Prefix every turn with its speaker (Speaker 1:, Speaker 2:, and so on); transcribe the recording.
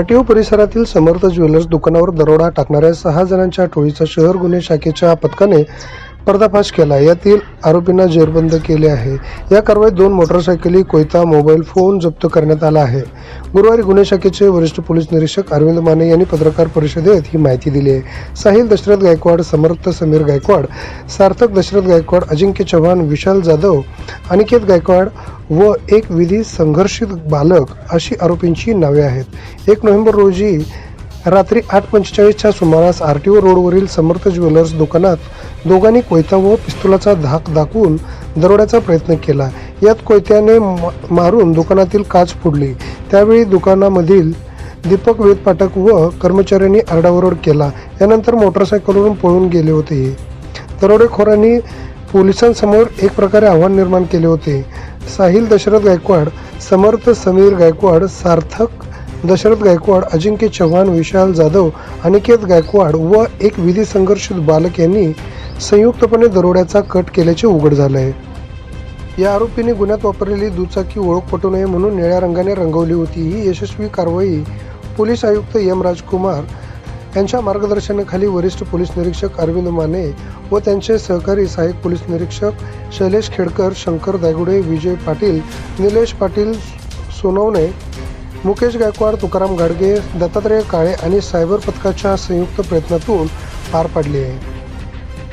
Speaker 1: कटिओ परिसरातील समर्थ ज्वेलर्स दुकानावर दरोडा टाकणाऱ्या सहा जणांच्या टोळीचा शहर गुन्हे शाखेच्या पथकाने पर्दाफाश केला. यातील आरोपींना जेरबंद केले आहे. या कारवाईत दोन मोटरसायकली कोयता मोबाईल फोन जप्त करण्यात आला आहे. गुरुवारी गुन्हे शाखेचे वरिष्ठ पोलीस निरीक्षक अरविंद माने यांनी पत्रकार परिषदेत ही माहिती दिली आहे. साहिल दशरथ गायकवाड समर्थ समीर गायकवाड सार्थक दशरथ गायकवाड अजिंक्य चव्हाण विशाल जाधव अनिकेत गायकवाड व एक विधी संघर्षित बालक अशी आरोपींची नावे आहेत. एक नोव्हेंबर रोजी रात्री आठ पंचेचाळीसच्या सुमारास आर टी ओ रोडवरील समर्थ ज्वेलर्स दुकानात दोघांनी कोयता व पिस्तुलाचा धाक दाखवून दरोड्याचा प्रयत्न केला. यात कोयत्याने मारून दुकानातील काच फोडली. त्यावेळी दुकानामधील दीपक वेद पाठक व कर्मचाऱ्यांनी आरडाओरड केला. यानंतर मोटरसायकलवरून पळून गेले होते. दरोडेखोरांनी पोलिसांसमोर एक प्रकारे आव्हान निर्माण केले होते. साहिल दशरथ गायकवाड समर्थ समीर गायकवाड सार्थक दशरथ गायकवाड अजिंक्य चव्हाण विशाल जाधव अनिकेत गायकवाड व एक विधी संघर्षित बालक यांनी संयुक्तपणे दरोड्याचा कट केल्याचे उघड झाले आहे या आरोपीने गुन्ह्यात वापरलेली दुचाकी ओळख पटू नये म्हणून निळ्या रंगाने रंगवली होती. ही यशस्वी कारवाई पोलीस आयुक्त एम राजकुमार यांच्या मार्गदर्शनाखाली वरिष्ठ पोलीस निरीक्षक अरविंद माने व त्यांचे सहकारी सहाय्यक पोलीस निरीक्षक शैलेश खेडकर शंकर दायगुडे विजय पाटील निलेश पाटील सोनवणे मुकेश गायकवाड तुकाराम गाडगे दत्तात्रय काळे आणि सायबर पथकाच्या संयुक्त प्रयत्नातून पार पाडली आहे.